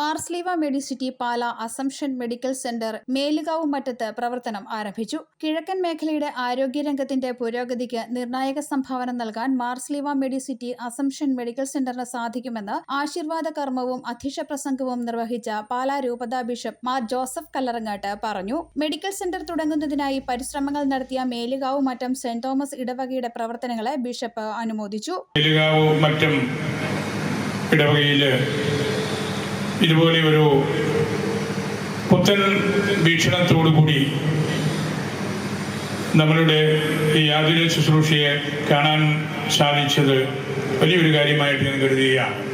Mar Sleeva medicity Pala assumption medical centre Melukavu മറ്റത്ത് പ്രവർത്തനം ആരംഭിച്ചു. കിഴക്കൻ മേഖലയുടെ ആരോഗ്യരംഗത്തിന്റെ പുരോഗതിക്ക് നിർണായക സംഭാവന നൽകാൻ മാർസ്ലീവ മെഡിസിറ്റി അസംഷൻ മെഡിക്കൽ സെന്ററിന് സാധിക്കുമെന്ന് ആശീർവാദ കർമ്മവും അധ്യക്ഷ പ്രസംഗവും നിർവഹിച്ച പാല രൂപതാ ബിഷപ്പ് മാർ ജോസഫ് കല്ലറങ്ങാട്ട് പറഞ്ഞു. മെഡിക്കൽ സെന്റർ തുടങ്ങുന്നതിനായി പരിശ്രമങ്ങൾ നടത്തിയ മേലുകാവ് മറ്റം സെന്റ് തോമസ് ഇടവകയുടെ പ്രവർത്തനങ്ങളെ ബിഷപ്പ് അനുമോദിച്ചു. ഇടവകയിൽ ഇതുപോലെ ഒരു പുത്തൻ വീക്ഷണത്തോടുകൂടി നമ്മളുടെ ഈ ആതുര ശുശ്രൂഷയെ കാണാൻ സാധിച്ചത് വലിയൊരു കാര്യമായിട്ട് ഞാൻ കരുതുകയാണ്.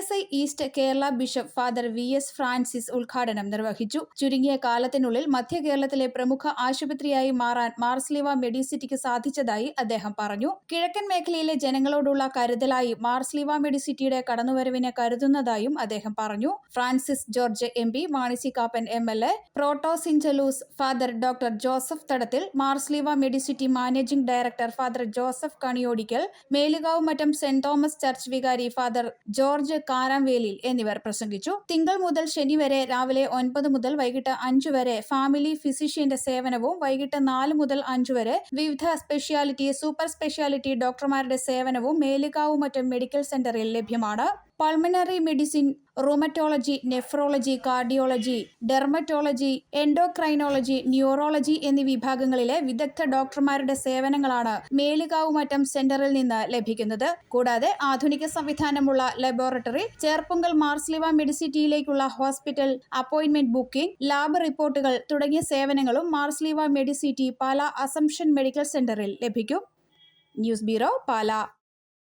S I east Kerala bishop father V S Francis ഉദ്ഘാടനം നിർവഹിച്ചു. ചുരുങ്ങിയ കാലത്തിനുള്ളിൽ മധ്യ കേരളത്തിലെ പ്രമുഖ ആശുപത്രിയായി മാറാൻ മാർസ്ലിവ മെഡിസിറ്റിക്ക് സാധിച്ചതായി അദ്ദേഹം പറഞ്ഞു. കിഴക്കൻ മേഖലയിലെ ജനങ്ങളോടുള്ള കരുതലായി മാർസ്ലിവ മെഡിസിറ്റിയുടെ കടന്നുവരവിനെ കരുതുന്നതായും അദ്ദേഹം പറഞ്ഞു. Francis George M P Mani C Kappan M L A പ്രോട്ടോസിൻജലൂസ് father doctor Joseph Thadathil Mar Sleeva Medicity managing director father Joseph Kaniyodickal Melukavu Mattom saint Thomas church വികാരി ഫാദർ ജോർജ് കാരാംവേലിൽ എന്നിവർ പ്രസംഗിച്ചു. തിങ്കൾ മുതൽ ശനി വരെ രാവിലെ ഒൻപത് മുതൽ വൈകിട്ട് അഞ്ചു വരെ ഫാമിലി ഫിസിഷ്യന്റെ സേവനവും വൈകിട്ട് നാല് മുതൽ അഞ്ചു വരെ വിവിധ സ്പെഷ്യാലിറ്റി സൂപ്പർ സ്പെഷ്യാലിറ്റി ഡോക്ടർമാരുടെ സേവനവും മേലുകാവ് മറ്റും മെഡിക്കൽ സെന്ററിൽ ലഭ്യമാണ്. Pulmonary medicine rheumatology nephrology cardiology dermatology endocrinology neurology എന്നീ വിഭാഗങ്ങളിലെ വിദഗ്ധ ഡോക്ടർമാരുടെ സേവനങ്ങളാണ് മേലുകാവ് മറ്റം സെന്ററിൽ നിന്ന് ലഭിക്കുന്നത്. കൂടാതെ ആധുനിക സംവിധാനമുള്ള ലബോറട്ടറി ചേർപ്പുങ്കൽ മാർസ്ലിവ മെഡിസിറ്റിയിലേക്കുള്ള ഹോസ്പിറ്റൽ അപ്പോയിന്റ്മെന്റ് ബുക്കിംഗ് ലാബ് റിപ്പോർട്ടുകൾ തുടങ്ങിയ സേവനങ്ങളും Mar Sleeva Medicity Pala assumption medical സെന്ററിൽ ലഭിക്കും. News bureau Pala.